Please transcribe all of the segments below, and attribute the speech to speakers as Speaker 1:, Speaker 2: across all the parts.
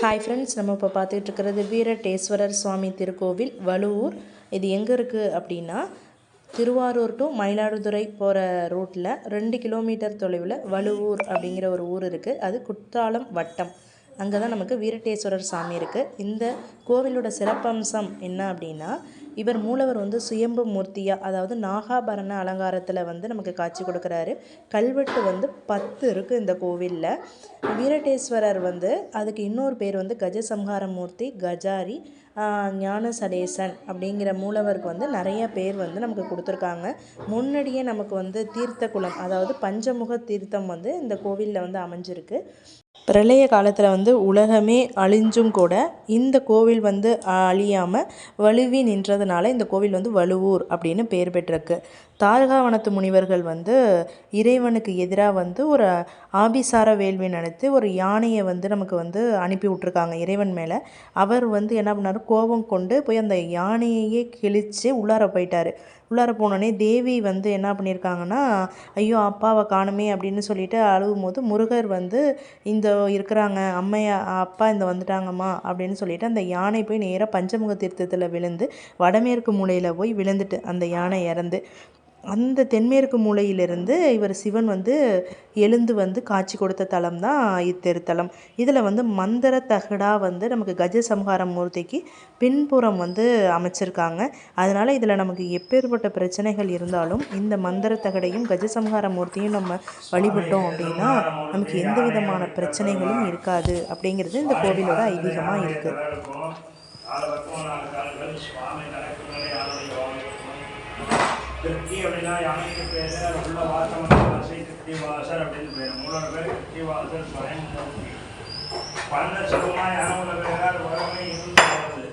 Speaker 1: Hi friends நம்ம இப்போ பார்த்துட்டு இருக்கிறது வீரட்டேஸ்வரர் சுவாமி திருக்கோவில் வலுவூர் இது எங்கே இருக்குது அப்படின்னா திருவாரூர் டு மயிலாடுதுறை போகிற ரூட்டில் ரெண்டு கிலோமீட்டர் தொலைவில் வலுவூர் அப்படிங்கிற ஒரு ஊர் இருக்குது அது குற்றாலம் வட்டம். அங்கே தான் நமக்கு வீரட்டேஸ்வரர் சாமி இருக்குது இந்த கோவிலோட சிறப்பம்சம் என்ன அப்படின்னா இவர் மூலவர் வந்து சுயம்பு மூர்த்தியாக அதாவது நாகாபரண அலங்காரத்தில் வந்து நமக்கு காட்சி கொடுக்குறாரு. கல்வெட்டு வந்து பத்து இருக்குது இந்த கோவிலில். வீரட்டேஸ்வரர் வந்து அதுக்கு இன்னொரு பேர் வந்து கஜசம்ஹார மூர்த்தி கஜாரி ஞான சடேசன் அப்படிங்கிற மூலவருக்கு வந்து நிறைய பேர் வந்து நமக்கு கொடுத்துருக்காங்க. முன்னாடியே நமக்கு வந்து தீர்த்த குளம் அதாவது பஞ்சமுக தீர்த்தம் வந்து இந்த கோவிலில் வந்து அமைஞ்சிருக்கு. பிரளய காலத்தில் வந்து உலகமே அழிஞ்சும் கூட இந்த கோவில் வந்து அழியாமல் வலுவி நின்றதுனால இந்த கோவில் வந்து வலுவூர் அப்படின்னு பேர் பெற்றிருக்கு. தாழ்காவனத்து முனிவர்கள் வந்து இறைவனுக்கு எதிராக வந்து ஒரு ஆபிசார வேள்வி நடத்தி ஒரு யானையை வந்து நமக்கு வந்து அனுப்பி விட்ருக்காங்க இறைவன் மேலே. அவர் வந்து என்ன பண்ணார்? கோபம் கொண்டு போய் அந்த யானையையே கிழித்து உள்ளார போயிட்டார். உள்ளார போனோடனே தேவி வந்து என்ன பண்ணியிருக்காங்கன்னா ஐயோ அப்பாவை காணுமே அப்படின்னு சொல்லிட்டு அழுகும் போது முருகர் வந்து இந்த இருக்கிறாங்க அம்மையா அப்பா இந்த வந்துட்டாங்கம்மா அப்படின்னு சொல்லிட்டு அந்த யானை போய் நேராக பஞ்சமுக தீர்த்தத்தில் விழுந்து வடமேற்கு மூலையில் போய் விழுந்துட்டு அந்த யானை இறந்து. அந்த தென்மேற்கு மூலையிலிருந்து இவர் சிவன் வந்து எழுந்து வந்து காட்சி கொடுத்த தலம் தான் இத்திருத்தலம். இதில் வந்து மந்திர தகடாக வந்து நமக்கு கஜ சம்ஹார மூர்த்திக்கு பின்புறம் வந்து அமைச்சிருக்காங்க. அதனால் இதில் நமக்கு எப்பேற்பட்ட பிரச்சனைகள் இருந்தாலும் இந்த மந்திர தகடையும் கஜ சம்ஹார மூர்த்தியும் நம்ம வழிபட்டோம் அப்படின்னா நமக்கு எந்த விதமான பிரச்சனைகளும் இருக்காது அப்படிங்கிறது இந்த கோவிலோட ஐதீகமாக இருக்குது
Speaker 2: திருப்தி அப்படின்னா யானைக்கு பேர் உள்ள வாசம் வாசை கிருப்திவாசர் அப்படின்னு பேர். மூணு பேர் திருப்தி வாசர் பயன்படுத்தி பண்ண சுகமாக யானை பேரால் உலகமே இருந்து போகிறது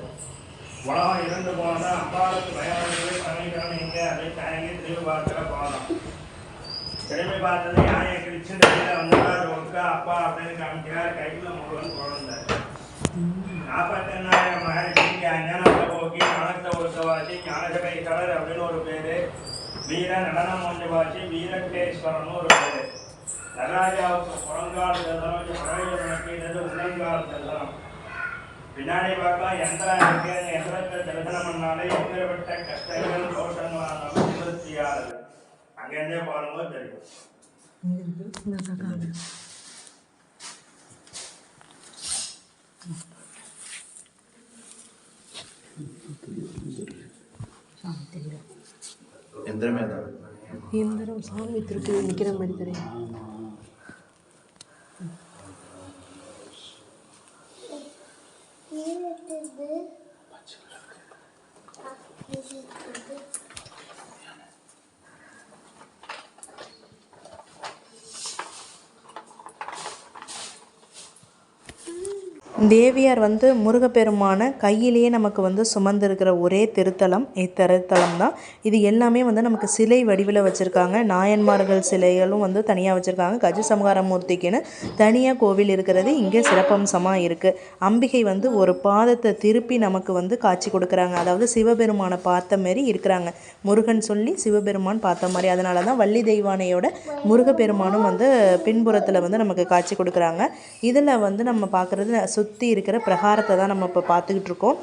Speaker 2: உலகம் இருந்து போனால் அப்பாவுக்கு பயணங்களை சமீகரம் எங்கே? அதை தயங்கி திரும்பி பார்க்கிற பாதம் திரும்பி பார்த்தது யானையை கிழிச்சு வெளியில் வந்தார் ஒருக்கா அப்பா அப்படின்னு காமிக்கிறார் கையில் முருகன் குழந்தை. நாற்பத்தெண்ணாயிரம் மகரிஷிக்கு அஞ்ஞானத்தை போக்கி ஞானத்தை ஒருத்தவாசி ஞானசபை கடர் அப்படின்னு ஒரு பேர். வீர நடனம் ஒன்று வாசி வீரட்டேஸ்வரன் ஒரு பேரு. நடராஜாவுக்கு புறங்கால் தரிசனம் பறவை நடக்கிறது உள்ளங்கால் தரிசனம் பின்னாடி பார்த்தா எந்திரம் இருக்கு. அந்த எந்திரத்தை தரிசனம் பண்ணாலே எப்பேற்பட்ட கஷ்டங்கள் தோஷங்களானாலும் நிவர்த்தி ஆகுது அங்கேருந்தே பாரும்போது தெரியும்.
Speaker 3: எந்திரமே தான்
Speaker 1: எந்திரம் சாமி திருப்பி நிற்கிற மாதிரி தெரியும். தேவியார் வந்து முருகப்பெருமான கையிலேயே நமக்கு வந்து சுமந்திருக்கிற ஒரே திருத்தலம் இத்திருத்தலம் தான். இது எல்லாமே வந்து நமக்கு சிலை வடிவில் வச்சுருக்காங்க. நாயன்மார்கள் சிலைகளும் வந்து தனியாக வச்சுருக்காங்க. கஜ சமகார மூர்த்திக்குன்னு தனியாக கோவில் இருக்கிறது. இங்கே சிறப்பம்சமாக இருக்குது அம்பிகை வந்து ஒரு பாதத்தை திருப்பி நமக்கு வந்து காட்சி கொடுக்குறாங்க. அதாவது சிவபெருமானை பார்த்த மாரி இருக்கிறாங்க. முருகன் சொல்லி சிவபெருமான் பார்த்த மாதிரி அதனால தான் வள்ளி தெய்வானையோட முருகப்பெருமானும் வந்து பின்புறத்தில் வந்து நமக்கு காட்சி கொடுக்குறாங்க. இதில் வந்து நம்ம பார்க்குறது சுற்றி இருக்கிற பிரகாரத்தை தான் நம்ம இப்போ பார்த்துக்கிட்டு இருக்கோம்.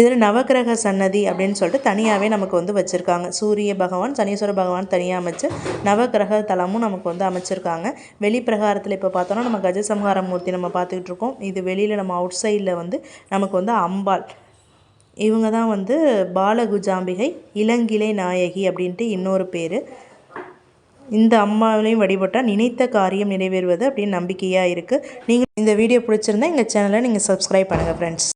Speaker 1: இதில் நவகிரக சன்னதி அப்படின்னு சொல்லிட்டு தனியாகவே நமக்கு வந்து வச்சுருக்காங்க. சூரிய பகவான் சனீஸ்வர பகவான் தனியாக அமைச்சு நவகிரக தலமும் நமக்கு வந்து அமைச்சிருக்காங்க. வெளி பிரகாரத்தில் இப்போ பார்த்தோன்னா நம்ம கஜசம்ஹார மூர்த்தி நம்ம பார்த்துக்கிட்டு இருக்கோம். இது வெளியில் நம்ம அவுட் சைடில் வந்து நமக்கு வந்து அம்பாள். இவங்க தான் வந்து பாலகுஜாம்பிகை இளங்கிளை நாயகி அப்படின்ட்டு இன்னொரு பேர். இந்த அம்மாவிலையும் வழிபட்டால் நினைத்த காரியம் நிறைவேறுவது அப்படின்னு நம்பிக்கையாக இருக்குது நீங்கள் இந்த வீடியோ பிடிச்சிருந்தா எங்கள் சேனலை நீங்கள் சப்ஸ்கிரைப் பண்ணுங்கள் ஃப்ரெண்ட்ஸ்